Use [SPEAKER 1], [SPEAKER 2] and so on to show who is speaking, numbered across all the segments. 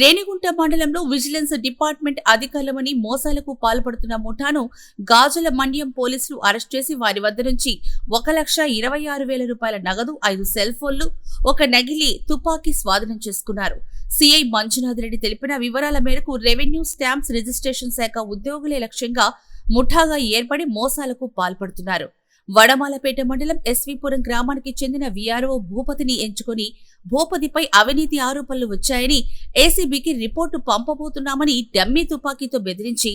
[SPEAKER 1] రేణిగుంట మండలంలో vigilance department అధికారులమని మోసాలకు పాల్పడుతున్న ముఠాను గాజుల మండ్యం పోలీసులు అరెస్ట్ చేసి వారి వద్ద నుంచి ఒక లక్ష ఇరవై ఆరు వేల రూపాయల నగదు ఐదు సెల్ ఫోన్లు ఒక నగిలి తుపాకీ స్వాధీనం చేసుకున్నారు. సిఐ మంజునాథ్ రెడ్డి తెలిపిన వివరాల మేరకు రెవెన్యూ స్టాంప్స్ రిజిస్ట్రేషన్ శాఖ ఉద్యోగులే లక్ష్యంగా ముఠాగా ఏర్పడి మోసాలకు పాల్పడుతున్నారు. వడమాలపేట మండలం ఎస్వీపురం గ్రామానికి చెందిన విఆర్ఓ భూపతిని ఎంచుకుని భూపతిపై అవినీతి ఆరోపణలు వచ్చాయని ఏసీబీకి రిపోర్టు పంపబోతున్నామని డమ్మీ తుపాకీతో బెదిరించి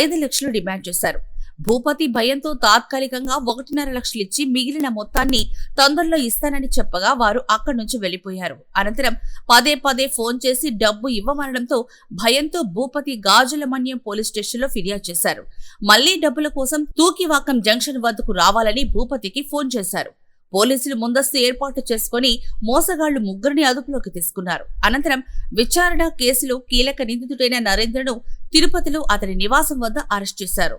[SPEAKER 1] ఐదు లక్షలు డిమాండ్ చేశారు. భూపతి భయంతో తాత్కాలికంగా ఒకటిన్నర లక్షలు ఇచ్చి మిగిలిన మొత్తాన్ని తొందరలో ఇస్తానని చెప్పగా వారు అక్కడి నుంచి వెళ్ళిపోయారు అనంతరం పదే పదే ఫోన్ చేసి డబ్బు ఇవ్వమనడంతో భయంతో భూపతి గాజుల మన్యం పోలీస్ స్టేషన్లో ఫిర్యాదు చేశారు. మళ్ళీ డబ్బుల కోసం తూకివాకం జంక్షన్ వద్దకు రావాలని భూపతికి ఫోన్ చేశారు. పోలీసులు ముందస్తు ఏర్పాటు చేసుకుని మోసగాళ్ళు ముగ్గురిని అదుపులోకి తీసుకున్నారు. అనంతరం విచారణ కేసులో కీలక నిందితుడైన నరేంద్రను తిరుపతిలో అతని నివాసం వద్ద అరెస్ట్ చేశారు.